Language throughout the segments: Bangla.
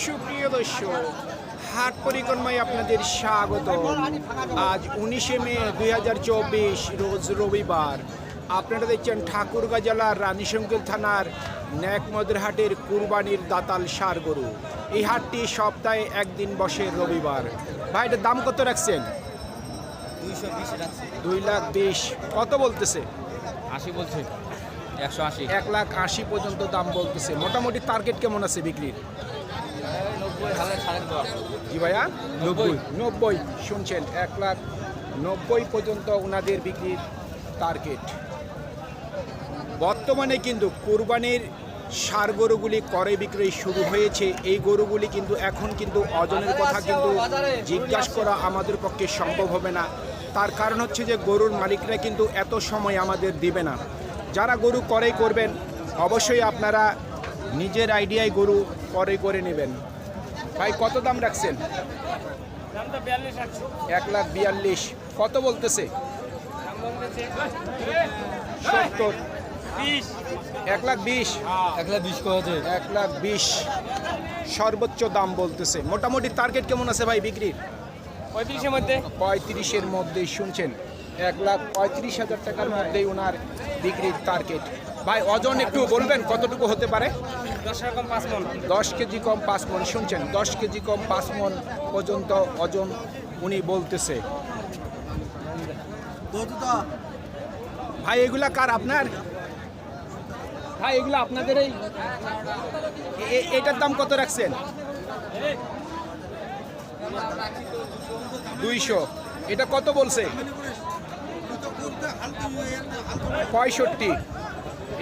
সুপ্রিয় দর্শক হাট পরিক্রমায় আপনাদের স্বাগত। আজ উনিশে মে দুই হাজার চব্বিশ রোজ রবিবার। আপনারা দেখছেন ঠাকুরগাঁ জেলার রানীশঙ্কর থানার ন্যাকমদের হাটের কুরবানির দাতাল সার গরু। এই হাটটি সপ্তাহে একদিন বসে রবিবার। ভাই এটার দাম কত রাখছেন? দুই লাখ বিশ। কত বলতেছে? আশি বলছে। একশো আশি। এক লাখ আশি পর্যন্ত দাম বলতেছে। মোটামুটি টার্গেট কেমন আছে বিক্রির নব্বই হাজার সাড়ে দশ জি ভাইয়া? নব্বই। নব্বই শুনছেন এক লাখ নব্বই পর্যন্ত ওনাদের বিক্রির টার্গেট বর্তমানে কিন্তু কোরবানির সার গরুগুলি করে বিক্রয় শুরু হয়েছে। এই গরুগুলি কিন্তু এখন কিন্তু অজনের কথা কিন্তু জিজ্ঞাসা করা আমাদের পক্ষে সম্ভব হবে না। তার কারণ হচ্ছে যে গরুর মালিকরা কিন্তু এত সময় আমাদের দিবে না। যারা গরু করে করবেন অবশ্যই আপনারা নিজের আইডিয়ায় গরু করে করে নেবেন। ভাই কত দাম রাখছেন? এক লাখ বিয়াল্লিশ। কত বলতেছে? সত্তর। এক লাখ বিশ? এক লাখ বিশ করেছে এক লাখ বিশ। সর্বোচ্চ দাম বলতেছে। মোটামুটি টার্গেট কেমন আছে ভাই বিক্রির? পঁয়ত্রিশের মধ্যে। পঁয়ত্রিশের মধ্যেই শুনছেন। এক লাখ পঁয়ত্রিশ হাজার টাকার মধ্যেই ওনার বিক্রির টার্গেট ভাই ওজন একটু বলবেন কতটুকু হতে পারে? দশ কেজি কম পাঁচ মন শুনছেন দশ কেজি কম পাঁচ মন পর্যন্ত ওজন উনি বলতেছে। ভাই এগুলা কার আপনার? ভাই এগুলো আপনাদের এই এটার দাম কত রাখছেন? দুইশো। এটা কত বলছে? পঁয়ষট্টি।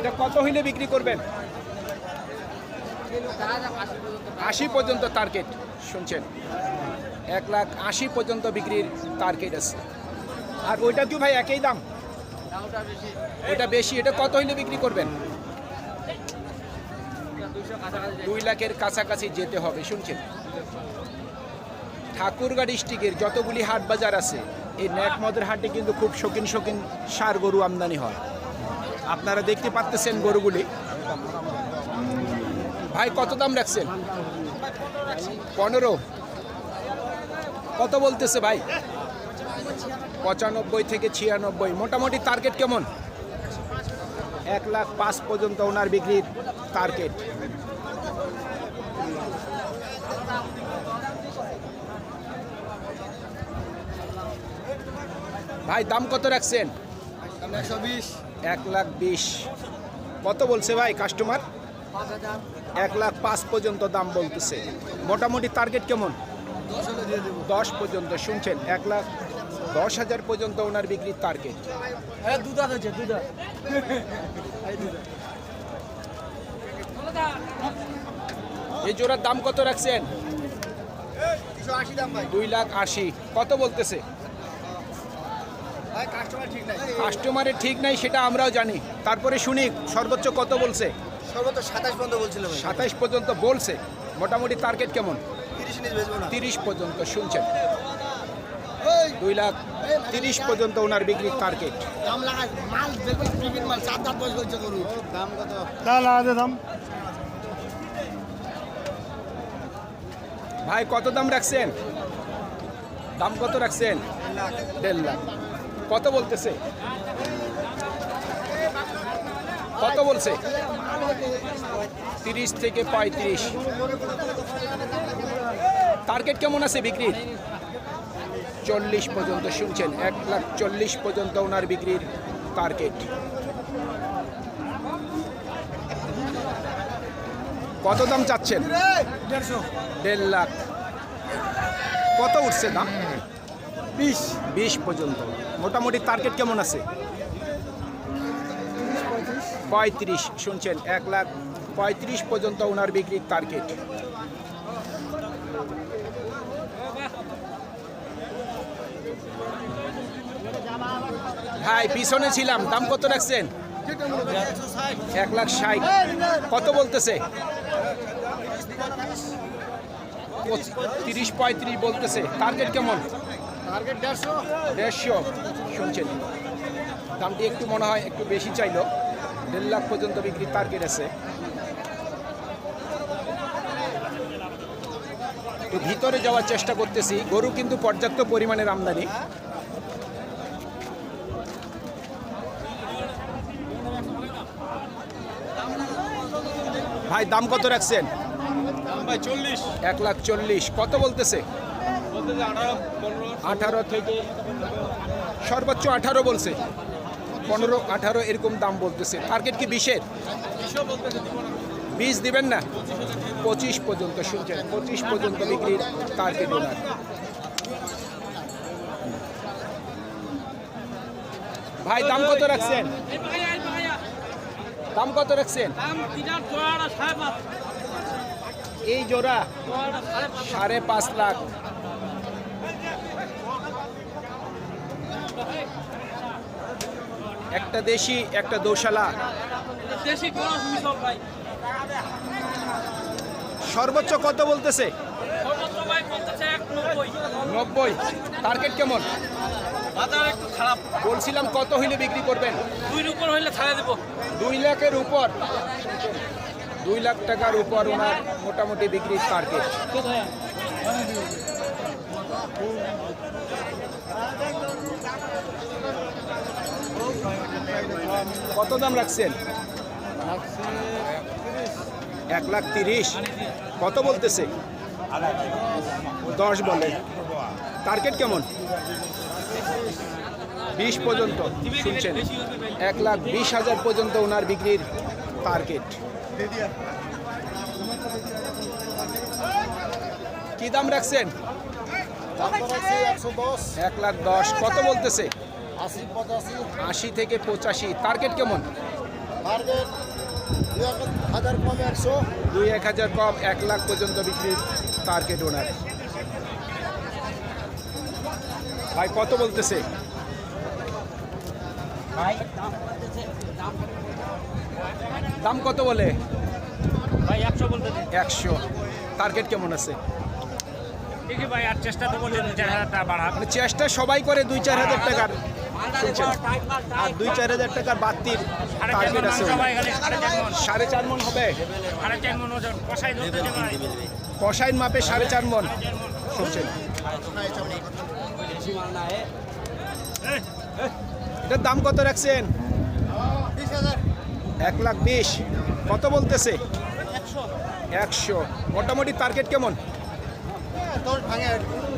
এটা কত হইলে বিক্রি করবেন? আশি পর্যন্ত টার্গেট শুনছেন? এক লাখ আশি পর্যন্ত বিক্রির টার্গেট আছে। আর ওইটা কি ভাই একই দাম? ওটা বেশি, এটা কত হইলে বিক্রি করবেন? দুই লাখের কাছাকাছি যেতে হবে, শুনছেন? ঠাকুরগাঁ ডিস্ট্রিক্টের যতগুলি হাট বাজার আছে, এই ন্যাকমদের হাটে কিন্তু খুব শৌখিন শৌখিন সার গরু আমদানি হয়। আপনারা দেখতে পাচ্তেছেন গরুগুলি। ভাই, কত দাম রাখছেন? পনেরো। কত বলতেছে ভাই? পঁচানব্বই থেকে ছিয়ানব্বই। মোটামুটি টার্গেট কেমন? এক লাখ পাঁচ পর্যন্ত ওনার বিক্রির টার্গেট ভাই, দাম কত রাখছেন? একশো বিশ। এক লাখ বিশ। কত বলছে ভাই কাস্টমার এক লাখ পাঁচ পর্যন্ত দাম বলতেছে। মোটামুটি টার্গেট কেমন? দশ পর্যন্ত শুনছেন? এক লাখ দশ হাজার পর্যন্ত ওনার বিক্রির টার্গেট হ্যাঁ দুধ এই জোড়ার দাম কত রাখছেন? দাম ভাই। দুই লাখ আশি। কত বলতেছে ভাই কাস্টমার ঠিক নাই কাস্টমারের ঠিক নাই। সেটা আমরাও জানি। তারপরে শুনি সর্বোচ্চ কত বলছে? সর্বোচ্চ সাতাশ বন্ধ বলছিল ভাই। সাতাইশ পর্যন্ত বলছে। মোটামুটি টার্গেট কেমন? তিরিশ পর্যন্ত শুনছেন। দুই লাখ তিরিশ পর্যন্ত ওনার বিক্রির টার্গেট ভাই কত দাম রাখছেন? দাম কত রাখছেন? দেড় লাখ। কত বলতেছে। কত বলছে। তিরিশ থেকে পঁয়ত্রিশ। টার্গেট কেমন আছে বিক্রির চল্লিশ পর্যন্ত শুনছেন এক লাখ চল্লিশ পর্যন্ত ওনার বিক্রির টার্গেট কত দাম চাচ্ছেন? দেড়শো। দেড় লাখ। কত উঠছে দাম? বিশ। বিশ পর্যন্ত। মোটামুটি টার্গেট কেমন আছে? পঁয়ত্রিশ, শুনছেন, এক লাখ পঁয়ত্রিশ পর্যন্ত ওনার বিক্রির টার্গেট ভাই, পিছনে ছিলাম, দাম কত রাখছেন? এক লাখ ষাট। কত বলতেছে? তিরিশ পঁয়ত্রিশ বলতেছে। টার্গেট কেমন? দেড়শো? শুনছেন। দামটি একটু মনে হয় একটু বেশি চাইলো। দেড় লাখ পর্যন্ত বিক্রির টার্গেট আছে। তো ভিতরে যাওয়ার চেষ্টা করতেছি। গরু কিন্তু পর্যাপ্ত পরিমাণের আমদানি। ভাই দাম কত রাখছেন? এক লাখ চল্লিশ। কত বলতেছে? আঠারো থেকে সর্বোচ্চ আঠারো বলছে। পনেরো, আঠারো এরকম দাম বলতেছে। টার্গেট কি বিশের? বিশ দিবেন না? পঁচিশ পর্যন্ত শুনছেন। পঁচিশ পর্যন্ত বিক্রির টার্গেট ওনার ভাই, দাম কত রাখছেন? দাম কত রাখছেন? এই জোড়া, সাড়ে পাঁচ লাখ। একটা দেশি একটা দোশালা। সর্বোচ্চ কত বলতেছে? নব্বই। টার্গেট কেমন? বাজার একটু খারাপ। বলছিলাম কত হইলে বিক্রি করবেন? দুই উপর হইলে ছাড়া দেবো। দুই লাখের উপর? দুই লাখ টাকার উপর ওনার মোটামুটি বিক্রির টার্গেট কত দাম রাখছেন? এক লাখ তিরিশ। কত বলতেছে? দশ বলে। টার্গেট কেমন? বিশ পর্যন্ত, শুনছেন? এক লাখ বিশ হাজার পর্যন্ত ওনার বিক্রির টার্গেট। কি দাম রাখছেন? একশো এক লাখ দশ। কত বলতেছে? আশি পঁচাশি। আশি থেকে পঁচাশি। টার্গেট কেমন? টার্গেট দুই হাজার কম একশো। দুই এক হাজার কম এক লাখ পর্যন্ত বিক্রির টার্গেট ওনার ভাই কত বলতেছে? দাম কত বলে? ভাই একশো বলতে একশো। টার্গেট কেমন আছে? ভাই আর চেষ্টা তো করছেন চার হাজার টাকা বাড়া মানে চেষ্টা সবাই করে দুই চার হাজার টাকার। শুনছেন? আর দুই চার হাজার টাকার বাড়তির সাড়ে চার টার্গেট আছে। মাংস ভাই এখানে সাড়ে চার মন মন হবে কষাইন মাপে সাড়ে চার মন। শুনছেন? এটার দাম কত রাখছেন? এক লাখ বিশ। কত বলতেছে? একশো। মোটামুটি টার্গেট কেমন?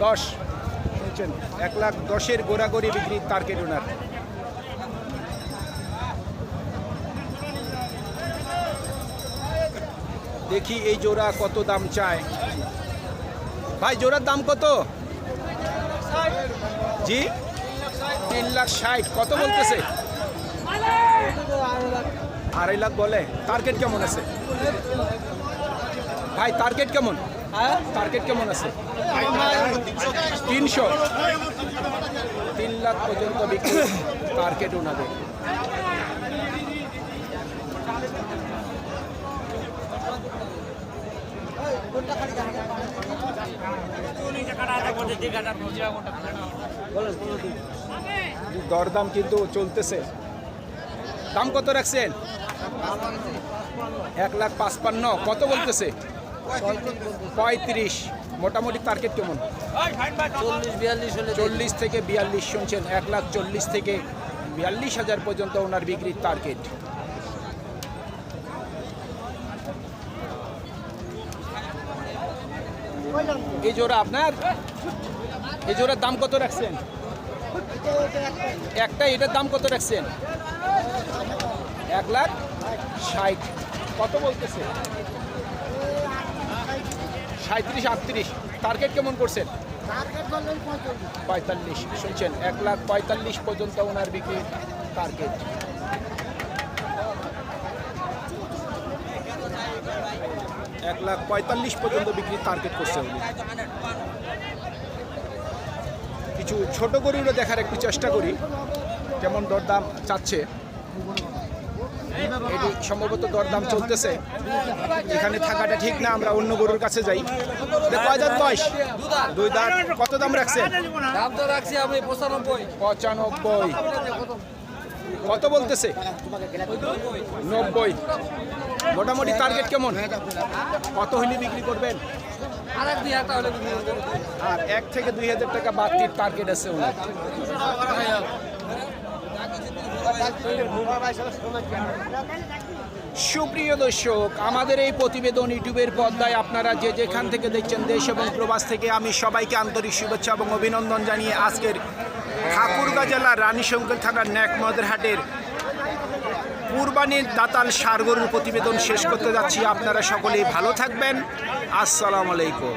দশ। শুনছেন এক লাখ দশের গোড়াগড়ি বিক্রির টার্গেট ওনার দেখি এই জোড়া কত দাম চায়। ভাই, জোড়ার দাম কত? জি? তিন লাখ ষাট, কত বলতেছে? আড়াই লাখ। বলে। টার্গেট কেমন আছে? ভাই টার্গেট কেমন? টার্গেট কেমন আছে? তিনশো। তিন লাখ পর্যন্ত বিক্রি টার্গেট ওনাদের। দরদাম কিন্তু চলতেছে। দাম কত রাখছেন? এক লাখ পাঁচপান্ন। কত বলতেছে? পঁয়ত্রিশ। মোটামুটি টার্গেট কেমন? চল্লিশ বিয়াল্লিশ হলে চল্লিশ থেকে বিয়াল্লিশ শুনছেন এক লাখ চল্লিশ থেকে বিয়াল্লিশ হাজার পর্যন্ত ওনার বিক্রির টার্গেট এই জোড়া আপনার? এই জোড়ার দাম কত রাখছেন? একটা এটার দাম কত রাখছেন? এক লাখ ষাট। কত বলতেছে? সাঁত্রিশ আটত্রিশ। টার্গেট কেমন করছেন? পঁয়তাল্লিশ। শুনছেন? এক লাখ পঁয়তাল্লিশ পর্যন্ত ওনার বিক্রির টার্গেট এক লাখ পঁয়তাল্লিশ পর্যন্ত বিক্রির টার্গেট করছে উনি। কিছু ছোট গরুরও দেখার একটু চেষ্টা করি কেমন দরদাম চাচ্ছে। এটি সম্ভবত দরদাম চলতেছে। এখানে থাকাটা ঠিক না, আমরা অন্য গরুর কাছে যাই। কয় বয়স? দুই দাঁত। কত দাম দাম রাখছি? আমি পঁচানব্বই। পঁচানব্বই কত বলতেছে? নব্বই। মোটামুটি টার্গেট কেমন? কত হইলে বিক্রি করবেন? আর এক থেকে দুই হাজার টাকা বাড়তির টার্গেট আছে ওনার। সুপ্রিয় দর্শক, আমাদের এই প্রতিবেদন ইউটিউবের পর্দায় আপনারা যে যেখান থেকে দেখছেন দেশ এবং প্রবাস থেকে আমি সবাইকে আন্তরিক শুভেচ্ছা এবং অভিনন্দন জানিয়ে আজকের ঠাকুরগাঁ জেলার রানীশঙ্কর থানার ন্যাকমদের হাটের কুরবানির দাতাল সারগরুর প্রতিবেদন শেষ করতে যাচ্ছি। আপনারা সকলেই ভালো থাকবেন। আসসালামু আলাইকুম।